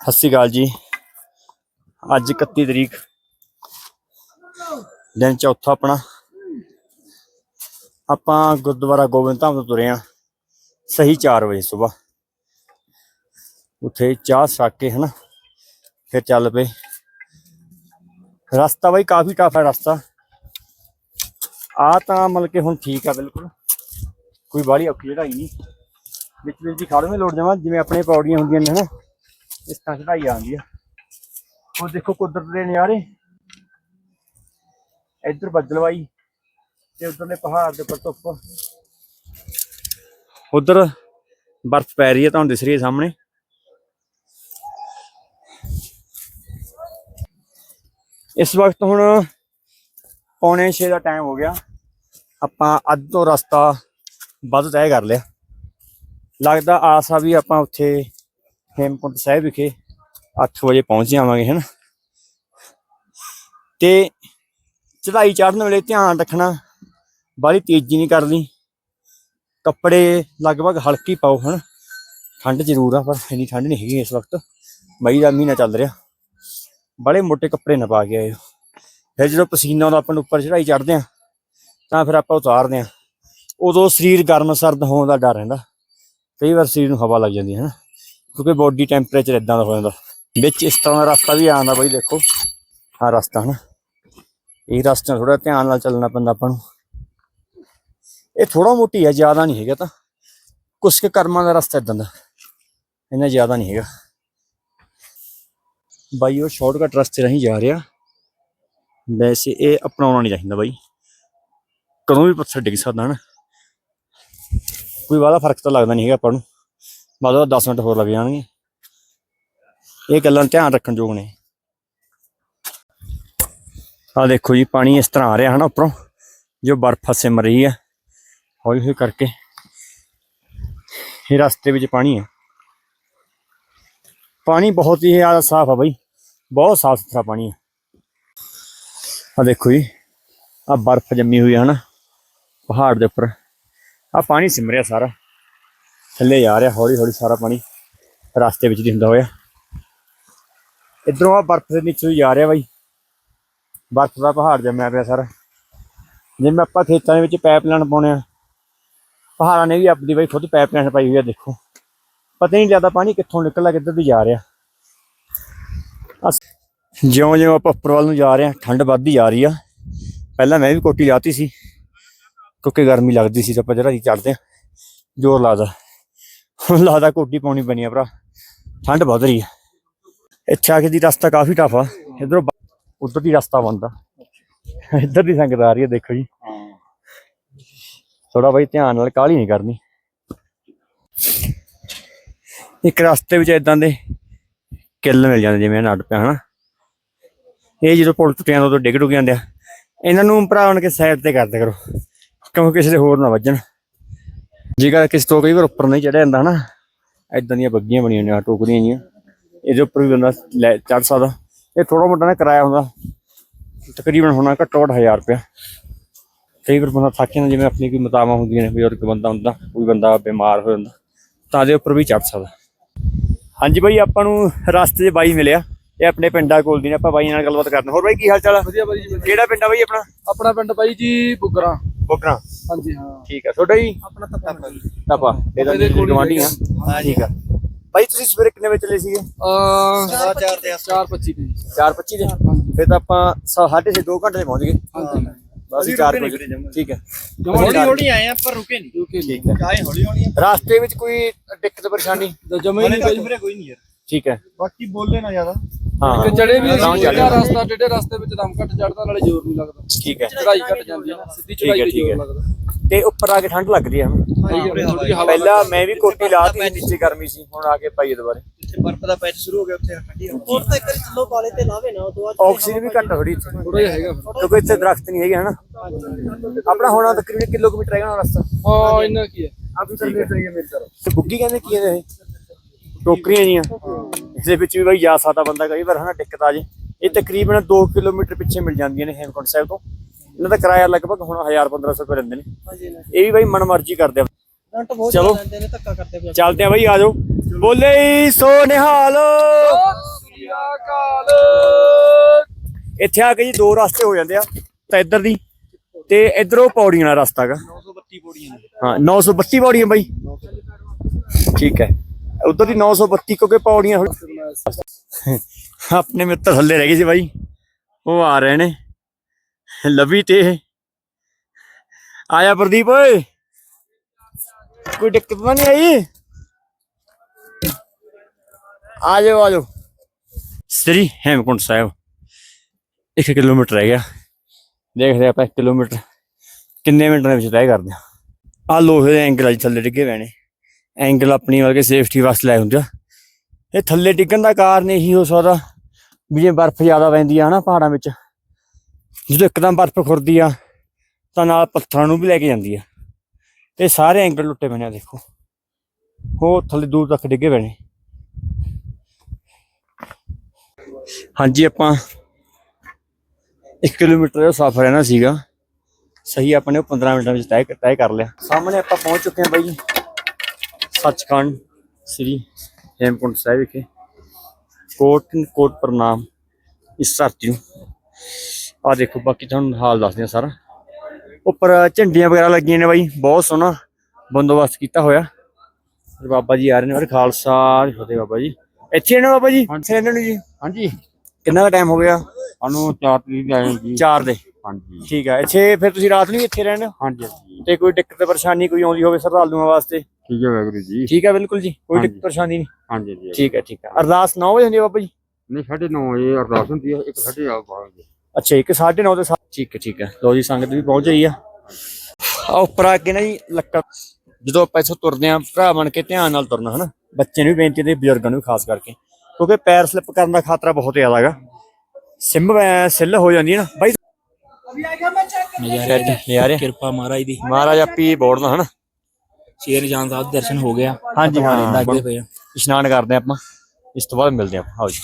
ਸਤਿ ਸ਼੍ਰੀ ਅਕਾਲ ਜੀ। ਅੱਜ 31 ਤਰੀਕ ਦਿਨ ਚੌਥਾ ਆਪਣਾ। ਆਪਾਂ ਗੁਰਦੁਆਰਾ ਗੋਬਿੰਦ ਧਾਮ ਤੋਂ ਤੁਰੇ ਆ, ਸਹੀ 4 ਵਜੇ ਸਵੇਰ ਉੱਥੇ ਚਾਹ ਛਕ ਕੇ ਹਨਾ, ਫਿਰ ਚੱਲ ਪਏ। ਰਸਤਾ ਬਈ ਕਾਫੀ ਟਫ ਹੈ ਰਸਤਾ। ਆ ਤਾਂ ਮਤਲਬ ਕਿ ਹੁਣ ਠੀਕ ਆ ਬਿਲਕੁਲ। ਕੋਈ ਬਾਹਲੀ ਔਖੀ ਜਗ੍ਹਾ ਹੀ ਨਹੀਂ। ਵਿੱਚ ਵਿੱਚ ਦੀ ਖੜਵੇਂ ਲੋੜ ਜਾਵਾਂ ਜਿਵੇਂ ਆਪਣੇ ਪੌੜੀਆਂ ਹੁੰਦੀਆਂ ਨੇ ਹਨਾ। ਇਸ ਤਰ੍ਹਾਂ ਚੜਾਈ ਆਉਂਦੀ ਆ। ਉਹ ਦੇਖੋ ਕੁਦਰਤ ਦੇ ਨਜ਼ਾਰੇ ਇੱਧਰ ਬੱਦਲਵਾਈ ਤੇ ਉਧਰਲੇ ਪਹਾੜ ਦੇ ਉੱਪਰ ਧੁੱਪ। ਉਧਰ ਬਰਫ਼ ਪੈ ਰਹੀ ਹੈ ਤੁਹਾਨੂੰ ਦਿਸ ਰਹੀ ਹੈ ਸਾਹਮਣੇ। ਇਸ ਵਕਤ ਹੁਣ ਪੌਣੇ 6 ਦਾ ਟਾਈਮ ਹੋ ਗਿਆ। ਆਪਾਂ ਅੱਧ ਤੋਂ ਰਸਤਾ ਵੱਧ ਤੈਅ ਕਰ ਲਿਆ। ਲੱਗਦਾ ਆਸ ਆ ਵੀ ਆਪਾਂ ਉੱਥੇ ਹੇਮਕੁੰਟ ਸਾਹਿਬ ਵਿਖੇ 8 ਵਜੇ ਪਹੁੰਚ ਜਾਵਾਂਗੇ, ਹਨ? ਤੇ ਚੜਾਈ ਚੜਨ ਵੇਲੇ ਧਿਆਨ ਰੱਖਣਾ, ਬਾਹਲੀ ਤੇਜ਼ੀ ਨਹੀਂ ਕਰਨੀ। ਕੱਪੜੇ ਲਗਭਗ ਹਲਕੀ ਪਾਓ, ਹਨ? ਠੰਡ ਜ਼ਰੂਰ ਆ, ਪਰ ਇੰਨੀ ਠੰਡ ਨਹੀਂ ਹੈਗੀ ਇਸ ਵਕਤ। ਮਈ ਦਾ ਮਹੀਨਾ ਚੱਲ ਰਿਹਾ। ਬੜੇ ਮੋٹے ਕੱਪੜੇ ਨਾ ਪਾ ਕੇ ਆਇਓ। ਫਿਰ ਜਦੋਂ ਪਸੀਨਾ ਆਉਂਦਾ, ਆਪਾਂ ਨੂੰ ਉੱਪਰ ਚੜਾਈ ਚੜ੍ਹਦੇ ਆ ਤਾਂ ਫਿਰ ਆਪਾਂ ਉਤਾਰਦੇ ਆ ਉਦੋਂ ਸਰੀਰ ਗਰਮ ਸਰਦ ਹੋਣ ਦਾ ਡਰ ਰਹਿੰਦਾ। ਕਈ ਵਾਰ ਸਰੀਰ ਨੂੰ ਹਵਾ ਲੱਗ ਜਾਂਦੀ ਹੈ ਨਾ ਕਿਉਂਕਿ ਬੋਡੀ ਟੈਂਪਰੇਚਰ ਇਦਾਂ ਦਾ ਹੋ ਜਾਂਦਾ। ਵਿੱਚ ਇਸ ਤਰ੍ਹਾਂ ਦਾ ਰਸਤਾ ਵੀ ਆਉਂਦਾ ਬਈ ਦੇਖੋ, ਆਹ ਰਸਤਾ ਨਾ ਇਹ ਰਸਤਾ ਥੋੜਾ ਧਿਆਨ ਨਾਲ ਚੱਲਣਾ ਪੈਂਦਾ ਆਪਾਂ ਨੂੰ। ਇਹ ਥੋੜਾ ਮੋਟੀ ਹੈ, ਜ਼ਿਆਦਾ ਨਹੀਂ ਹੈਗਾ ਤਾਂ। ਕੁਛ ਕੁ ਕਰਮਾਂ ਦਾ ਰਸਤਾ ਇਦਾਂ ਦਾ। ਇੰਨਾ ਜ਼ਿਆਦਾ ਨਹੀਂ ਹੈਗਾ। ਬਾਈ, ਉਹ ਸ਼ਾਰਟਕਟ ਰਸਤੇ ਰਾਹੀਂ ਜਾ ਰਿਹਾ। ਵੈਸੇ ਇਹ ਅਪਣਾਉਣਾ ਨਹੀਂ ਚਾਹੀਦਾ ਬਾਈ। ਕਦੋਂ ਵੀ ਪੱਥਰ ਡਿੱਗ ਸਕਦਾ ਹਨ। ਕੋਈ ਵਾਦਾ ਫ਼ਰਕ ਤਾਂ ਲੱਗਦਾ ਨਹੀਂ ਹੈਗਾ ਆਪਾਂ ਨੂੰ। ਬਾਅਦ 10 ਮਿੰਟ ਹੋਰ ਲੱਗ ਜਾਣਗੇ। ਇਹ ਗੱਲਾਂ ਧਿਆਨ ਰੱਖਣ ਯੋਗ ਨੇ। ਆ ਦੇਖੋ ਜੀ, ਪਾਣੀ ਇਸ ਤਰ੍ਹਾਂ ਆ ਰਿਹਾ ਹੈ ਨਾ ਉੱਪਰੋਂ, ਜੋ ਬਰਫ਼ ਸਿਮ ਰਹੀ ਹੈ। ਹੌਲੀ ਹੌਲੀ ਕਰਕੇ ਇਹ ਰਸਤੇ ਵਿੱਚ ਪਾਣੀ ਹੈ। ਪਾਣੀ ਬਹੁਤ ਹੀ ਜ਼ਿਆਦਾ ਸਾਫ਼ ਆ ਬਈ, ਬਹੁਤ ਸਾਫ਼ ਸੁਥਰਾ ਪਾਣੀ ਹੈ। ਆ ਦੇਖੋ ਜੀ ਆ ਬਰਫ਼ ਜੰਮੀ ਹੋਈ ਹੈ ਨਾ ਪਹਾੜ ਦੇ ਉੱਪਰ। ਆ ਪਾਣੀ ਸਿਮ ਰਿਹਾ ਸਾਰਾ। ਥੱਲੇ ਜਾ ਰਿਹਾ, ਹੌਲੀ ਹੌਲੀ ਸਾਰਾ ਪਾਣੀ ਰਸਤੇ ਵਿੱਚ ਦੀ ਹੁੰਦਾ ਹੋਇਆ। ਇਧਰੋਂ ਆ ਬਰਫ਼ ਦੇ ਨੀਚੇ ਜਾ ਰਿਹਾ ਬਾਈ। ਬਰਫ਼ ਦਾ ਪਹਾੜ ਜੰਮਿਆ ਪਿਆ ਸਾਰਾ। ਜਿਵੇਂ ਆਪਾਂ ਖੇਤਾਂ ਦੇ ਵਿੱਚ ਪਾਈਪਲਾਈਨ ਪਾਉਣੇ ਆ, ਪਹਾੜਾਂ ਨੇ ਵੀ ਆਪਣੀ ਬਾਈ ਖੁਦ ਪਾਈਪਲਾਈਨ ਪਾਈ ਹੋਈ ਆ, ਦੇਖੋ। ਪਤਾ ਹੀ ਨਹੀਂ ਲੱਗਦਾ ਪਾਣੀ ਕਿੱਥੋਂ ਨਿਕਲਦਾ, ਕਿੱਧਰ ਦੀ ਜਾ ਰਿਹਾ। ਅਸ- ਜਿਉਂ ਜਿਉਂ ਆਪਾਂ ਉੱਪਰ ਵੱਲ ਨੂੰ ਜਾ ਰਹੇ ਆ, ਠੰਡ ਵੱਧਦੀ ਜਾ ਰਹੀ ਆ। ਪਹਿਲਾਂ ਮੈਂ ਵੀ ਕੋਟੀ ਲਾਤੀ ਸੀ, ਕਿਉਂਕਿ ਗਰਮੀ ਲੱਗਦੀ ਸੀ ਤਾਂ ਆਪਾਂ ਜਿਹੜਾ ਚੜਦੇ ਆ, ਜ਼ੋਰ ਲਾਦਾ ਹੁਣ ਲੱਗਦਾ ਕੋਟੀ ਪਾਉਣੀ ਪੈਣੀ ਆ ਭਰਾ। ਠੰਡ ਵੱਧ ਰਹੀ ਆ। ਇੱਥੇ ਆ ਕੇ ਦੀ ਰਸਤਾ ਕਾਫੀ ਟਫ ਆ। ਇਧਰੋਂ ਉਧਰ ਦੀ ਰਸਤਾ ਬੰਦਾ ਇੱਧਰ ਦੀ ਸੰਗਤ ਆ ਰਹੀ ਹੈ ਦੇਖੋ ਜੀ। ਥੋੜਾ ਬਾਈ ਧਿਆਨ ਨਾਲ ਕਾਹਲੀ ਨਹੀਂ ਕਰਨੀ। ਇੱਕ ਰਸਤੇ ਵਿੱਚ ਇਦਾਂ ਦੇ ਕਿੱਲ ਮਿਲ ਜਾਂਦੇ ਜਿਵੇਂ ਨੱਡ ਪਿਆ, ਹਨਾ। ਇਹ ਜਦੋਂ ਪੁਲ ਟੁੱਟਿਆਂ ਤੋਂ ਡਿੱਗ ਡੁੱਗ ਜਾਂਦੇ ਆ। ਇਹਨਾਂ ਨੂੰ ਭਰਾ ਬਣ ਕੇ ਸਾਈਡ ਤੇ ਕਰਦੇ ਕਰੋ। ਕਿਉਂਕਿ ਕਿਸੇ ਦੇ ਹੋਰ ਨਾ ਵੱਜਣ। ਜੇਕਰ ਕਿਸੇ ਤੋਂ ਕਈ ਵਾਰ ਉੱਪਰ ਨਹੀਂ ਚੜਿਆ ਜਾਂਦਾ ਹਨਾ ਇਦਾਂ ਦੀਆਂ ਬੱਗੀਆਂ ਬਣੀਆਂ ਨੇ ਆਹ ਟੋਕਰੀਆਂ ਜੀਆਂ ਇਹਦੇ ਉੱਪਰ ਵੀ ਬੰਦਾ ਚੜ ਸਕਦਾ। ਇਹ ਥੋੜਾ ਮੋਟਾ ਨਾ ਕਿਰਾਇਆ ਹੁੰਦਾ। ਤਕਰੀਬਨ ਹੋਣਾ ਘੱਟੋ ਘੱਟ 1000 ਰੁਪਇਆ। ਕਈ ਵਾਰ ਬੰਦਾ ਥੱਕ ਜਾਂਦਾ ਜਿਵੇਂ ਆਪਣੀ ਕੋਈ ਮਤਾਵਾਂ ਹੁੰਦੀਆਂ ਨੇ ਬਜ਼ੁਰਗ ਬੰਦਾ ਹੁੰਦਾ ਕੋਈ ਬੰਦਾ ਬਿਮਾਰ ਹੋ ਜਾਂਦਾ ਤਾਂ ਦੇ ਉੱਪਰ ਵੀ ਚੜ ਸਕਦਾ। ਹਾਂਜੀ ਬਾਈ ਆਪਾਂ ਨੂੰ ਰਸਤੇ 'ਚ ਬਾਈ ਮਿਲਿਆ। ਇਹ ਆਪਣੇ ਪਿੰਡਾਂ ਕੋਲ ਦੀ ਨੇ ਆਪਾਂ ਬਾਈ ਨਾਲ ਗੱਲਬਾਤ ਕਰਦੇ ਹੋਰ ਬਾਈ ਕੀ ਹਾਲ ਚਾਲ ਆ? ਵਧੀਆ ਬਾਈ ਜੀ। ਕਿਹੜਾ ਪਿੰਡ ਆ ਬਾਈ ਆਪਣਾ? ਆਪਣਾ ਪਿੰਡ ਬਾਈ ਜੀ ਬੁਗਰਾ। ਬੋਕਣਾ ਹਾਂਜੀ ਹਾਂ। ਠੀਕ ਆ। ਤੁਹਾਡਾ ਜੀ? ਆਪਣਾ ਤੱਤਾ ਟਾਪਾ ਇਹਦਾ ਹੀ ਗਵਾਂਢੀ ਆ। ਹੈਗਾ। ਠੀਕ ਆ। ਬਾਈ ਤੁਸੀਂ ਸਵੇਰੇ ਕਿੰਨੇ ਵਜੇ ਚੱਲੇ ਸੀਗੇ? ਅ 4 ਤੇ। 4:25 ਦੀ 4:25 ਦੇ ਫਿਰ ਤਾਂ ਆਪਾਂ 6:30 2 ਘੰਟੇ 'ਚ ਪਹੁੰਚ ਗਏ। ਹਾਂਜੀ। ਬਸ 4 ਵਜੇ। ਠੀਕ ਹੈ ਹੌਲੀ ਹੌਲੀ ਆਏ ਆ ਪਰ ਰੁਕੇ ਨਹੀਂ। ਓਕੇ ਠੀਕ ਹੈ ਆਏ ਹੌਲੀ ਹੌਲੀ ਰਾਸਤੇ ਵਿੱਚ ਕੋਈ ਦਿੱਕਤ ਪਰੇਸ਼ਾਨੀ? ਜਮੇ ਨਹੀਂ ਬਾਈ ਵੀਰੇ ਕੋਈ ਨਹੀਂ ਯਾਰ। ਠੀਕ ਹੈ ਬਾਕੀ ਬੋਲੇ ਨਾ ਜ਼ਿਆਦਾ। ਹਾਂ। ਕਿ ਜੜੇ ਵੀ ਆਰਾਮ ਚੱਲ। ਜਿਹੜਾ ਰਸਤਾ ਟੇਡੇ ਰਸਤੇ ਵਿੱਚ ਦਮ ਘੱਟ ਚੜਦਾ ਨਾਲੇ ਜ਼ੋਰ ਨਹੀਂ ਲੱਗਦਾ। ਠੀਕ ਹੈ ਚੜਾਈ ਘੱਟ ਜਾਂਦੀ ਹੈ ਨਾ। ਸਿੱਧੀ ਠੀਕ ਹੈ, ਚੜਾਈ ਵਿੱਚ ਠੀਕ ਹੈ। ਜ਼ੋਰ ਲੱਗਦਾ। ਤੇ ਉੱਪਰ ਆ ਕੇ ਠੰਡ ਲੱਗਦੀ ਹੈ ਹੁਣ। ਥੋੜੀ ਜਿਹੀ ਹਵਾ ਪਹਿਲਾਂ ਮੈਂ ਵੀ ਕੋਟੀ ਲਾਤੀ ਸੀ, ਨੀਚੇ ਗਰਮੀ ਸੀ ਹੁਣ ਆ ਕੇ ਪਾਈ ਦੁਬਾਰੇ ਜਿੱਥੇ ਬਰਫ਼ ਦਾ ਪੈਚ ਸ਼ੁਰੂ ਹੋ ਗਿਆ ਉੱਥੇ ਠੰਡੀ ਹੋ ਹੋਰ ਤਾਂ ਇੱਕ ਵਾਰੀ ਥੱਲੋਂ ਪਾਲੇ ਤੇ ਲਾਵੇ ਨਾ ਉਹ ਤੋਂ ਬਾਅਦ ਆਕਸੀਜਨ ਵੀ ਘੱਟ ਥੋੜੀ ਥੋੜਾ ਜਿਹਾ ਹੈਗਾ। ਫਿਰ। ਕਿਉਂਕਿ ਇੱਥੇ ਦਰਖਤ ਨਹੀਂ ਹੈਗੇ ਹਨਾ? ਆਪਣਾ ਹੋਣਾ ਤਕਰੀਬਨ ਕਿਲੋਮੀਟਰ ਹੈਗਾ ਨਾ ਰਸਤਾ। ਹਾਂ ਇੰਨਾ ਕੀ ਹੈ? ਆ ਵੀ ਕਿਲੋਮੀਟਰ ਹੀ ਹੈ ਮੇਰੇ ਤਰ੍ਹਾਂ। ਤੇ ਬੁੱਗੀ ਕਹਿੰਦੇ ਕੀ ਇਹਦੇ ਇਹ? ਟੋਕਰੀਆਂ ਜੀਆਂ। ਇਸਦੇ ਵਿੱਚ ਵੀ ਬਾਈ ਜਾ ਸਕਦਾ ਬੰਦਾ ਕਈ ਵਾਰ ਹਨਾ ਦਿੱਕਤ ਆ ਜੇ। ਇਹ ਤਕਰੀਬਨ 2 ਕਿਲੋਮੀਟਰ ਪਿੱਛੇ ਮਿਲ ਜਾਂਦੀਆਂ ਨੇ ਹੇਮਕੁੰਟ ਸਾਹਿਬ ਤੋਂ। ਇਹਨਾਂ ਦਾ ਕਿਰਾਇਆ ਲਗਭਗ ਹੁਣ 1000 1500 ਰੁਪਏ ਲੈਂਦੇ ਨੇ। ਹਾਂਜੀ ਨਾ ਇਹ ਵੀ ਬਾਈ ਮਨ ਮਰਜ਼ੀ ਕਰਦੇ ਆ। ਰੰਟ ਬਹੁਤ ਚਲੋ। ਲੈਂਦੇ ਨੇ ਧੱਕਾ ਕਰਦੇ ਪਏ ਚੱਲਦੇ ਆ ਬਾਈ ਆ ਜਾਓ। ਬੋਲੇ ਸੋ ਨਿਹਾਲ। ਨਿਹਾਲ ਇੱਥੇ ਆ ਕੇ ਜੀ ਦੋ ਰਸਤੇ ਹੋ ਜਾਂਦੇ ਆ ਤਾਂ ਇੱਧਰ ਦੀ ਤੇ ਇੱਧਰੋਂ ਪੌੜੀਆਂ ਵਾਲਾ ਰਸਤਾ ਹੈਗਾ। 932 ਪੌੜੀਆਂ ਨੇ ਹਾਂ 932 ਪੌੜੀਆਂ ਬਾਈ। ਠੀਕ ਹੈ। ਉਧਰ ਦੀ 932 ਕਿਉਂਕਿ ਪੌੜੀਆਂ ਹੁਣ- ਆਪਣੇ ਮਿੱਤਰ ਥੱਲੇ ਰਹਿ ਗਏ ਸੀ ਬਾਈ। ਉਹ ਆ ਰਹੇ ਨੇ। ਲਵੀ ਤੇ ਆਇਆ ਪ੍ਰਦੀਪ, ਓਏ। ਕੋਈ ਦਿੱਕਤ ਤਾਂ ਨਹੀਂ ਆਈ? ਆ ਜਾਓ ਆ ਜਾਓ। ਸ੍ਰੀ ਹੇਮਕੁੰਟ ਸਾਹਿਬ। 1 ਕਿਲੋਮੀਟਰ ਰਹਿ ਗਿਆ। ਦੇਖਦੇ ਆਪਾਂ 1 ਕਿਲੋਮੀਟਰ ਕਿੰਨੇ ਮਿੰਟਾਂ ਦੇ ਵਿੱਚ ਤੈਅ ਕਰਦੇ ਆ ਆ ਲੋਹੇ ਦੇ ਐਂਗਲ ਆ ਥੱਲੇ ਡਿੱਗੇ ਪਏ ਐਂਗਲ ਆਪਣੀ ਵਰਗੇ ਸੇਫਟੀ ਵਾਸਤੇ ਲਾਏ ਹੁੰਦੇ ਆ। ਇਹ ਥੱਲੇ ਡਿੱਗਣ ਦਾ ਕਾਰਨ ਇਹੀ ਹੋ ਸਕਦਾ ਵੀ ਜੇ ਬਰਫ਼ ਜ਼ਿਆਦਾ ਪੈਂਦੀ ਆ ਨਾ ਪਹਾੜਾਂ ਵਿੱਚ ਜਦੋਂ ਇੱਕਦਮ ਬਰਫ਼ ਖੁਰਦੀ ਆ, ਤਾਂ ਨਾਲ ਪੱਥਰਾਂ ਨੂੰ ਵੀ ਲੈ ਕੇ ਜਾਂਦੀ ਆ। ਤੇ ਸਾਰੇ ਐਂਗਲ ਲੁੱਟੇ ਪਏ ਨੇ ਆ ਦੇਖੋ। ਉਹ ਥੱਲੇ ਦੂਰ ਤੱਕ ਡਿੱਗੇ ਪਏ ਨੇ। ਹਾਂਜੀ, ਆਪਾਂ 1 ਕਿਲੋਮੀਟਰ ਦਾ ਸਫ਼ਰ ਹੈ ਨਾ ਸੀਗਾ। ਸਹੀ ਆਪਣੇ ਉਹ 15 ਮਿੰਟਾਂ ਵਿੱਚ ਤੈਅ ਤੈਅ ਕਰ ਲਿਆ। ਸਾਹਮਣੇ ਆਪਾਂ ਪਹੁੰਚ ਚੁੱਕੇ ਹਾਂ ਬਾਈ ਸੱਚਖੰਡ ਸ੍ਰੀ ਹੇਮਕੁੰਟ ਸਾਹਿਬ ਵਿਖੇ। ਕੋਟ ਕੋਟ ਪ੍ਰਣਾਮ। ਇਸ ਧਰਤੀ ਨੂੰ। ਆ ਦੇਖੋ ਬਾਕੀ ਤੁਹਾਨੂੰ ਹਾਲ ਦੱਸਦੇ ਆ ਸਾਰਾ। ਉੱਪਰ ਝੰਡੀਆਂ ਵਗੈਰਾ ਲੱਗੀਆਂ ਨੇ ਬਾਈ ਬਹੁਤ ਸੋਹਣਾ ਬੰਦੋਬਸਤ ਕੀਤਾ ਹੋਇਆ। ਬਾਬਾ ਜੀ ਆ ਰਹੇ ਨੇ ਔਰ ਖਾਲਸਾ ਫਤਿਹ ਬਾਬਾ ਜੀ। ਇੱਥੇ ਨੇ ਬਾਬਾ ਜੀ ਇੱਥੇ ਰਹਿੰਦੇ ਨੇ ਜੀ? ਹਾਂਜੀ। ਕਿੰਨਾ ਦਾ ਟਾਈਮ ਹੋ ਗਿਆ? ਸਾਨੂੰ ਚਾਰ ਤਰੀਕ ਦੇ ਆਏ ਜੀ। 4 ਦੇ। ਹਾਂਜੀ। ਠੀਕ ਹੈ ਇੱਥੇ ਫਿਰ ਤੁਸੀਂ ਰਾਤ ਨੂੰ ਇੱਥੇ ਰਹਿੰਦੇ ਹੋ? ਹਾਂਜੀ। ਤੇ ਕੋਈ ਦਿੱਕਤ ਪਰੇਸ਼ਾਨੀ ਕੋਈ ਆਉਂਦੀ ਹੋਵੇ ਸ਼ਰਧਾਲੂਆਂ ਵਾਸਤੇ? ਠੀਕ ਹੈ ਵਾਹਿਗੁਰੂ ਜੀ। ਠੀਕ ਹੈ ਬਿਲਕੁਲ ਜੀ ਕੋਈ ਦਿੱਕਤ। ਪਰੇਸ਼ਾਨੀ ਨਹੀਂ। ਹਾਂਜੀ ਜੀ। ਠੀਕ ਹੈ ਠੀਕ ਹੈ ਅਰਦਾਸ 9 ਵਜੇ ਹੁੰਦੀ ਹੈ ਬਾਬਾ ਜੀ? ਨਹੀਂ 9:30 ਵਜੇ ਅਰਦਾਸ ਹੁੰਦੀ ਹੈ ਇੱਕ ਸਾਢੇ ਆ ਬਾਅਦ ਅੱਛਾ ਇੱਕ 9:30 ਦੇ ਸਾ- ਠੀਕ ਹੈ ਠੀਕ ਹੈ। ਲੋ ਜੀ ਸੰਗਤ ਵੀ ਪਹੁੰਚ ਗਈ ਆ। ਆ ਉੱਪਰ ਆ ਕੇ ਨਾ ਜੀ ਲੱਕੜ। ਜਦੋਂ ਆਪਾਂ ਇੱਥੋਂ ਤੁਰਦੇ ਆ ਭਰਾ ਬਣ ਕੇ ਧਿਆਨ ਨਾਲ ਤੁਰਨਾ ਹਨਾ? ਬੱਚੇ ਨੂੰ ਵੀ ਬੇਨਤੀ ਤੇ ਬਜ਼ੁਰਗਾਂ ਨੂੰ ਵੀ ਖਾਸ ਕਰਕੇ। ਕਿਉਂਕਿ ਪੈਰ ਸਲਿੱਪ ਕਰਨ ਦਾ ਖਤਰਾ ਬਹੁਤ ਜ਼ਿਆਦਾ ਹੈਗਾ। ਸਿੰਮ ਸਿੱਲ ਹੋ ਜਾਂਦੀ ਹੈ ਨਾ। ਬਾਈ ਨਜ਼ਾਰੇ ਯਾਰ ਕਿਰਪਾ ਮਹਾਰਾਜ ਦੀ। ਮਹਾਰਾਜ ਆਪੀ ਬੋੜਨਾ ਹਨਾ? ਸ਼ੇਰ ਜਾਨ ਸਾਹਿਬ ਦੇ ਦਰਸ਼ਨ ਹੋ ਗਿਆ ਹਾਂਜੀ ਹਾਂ। ਪਏ ਆ। ਇਸ਼ਨਾਨ ਕਰਦੇ ਆਪਾਂ। ਇਸ ਤੋਂ ਬਾਅਦ ਮਿਲਦੇ ਆਪਾਂ। ਆਓ ਜੀ।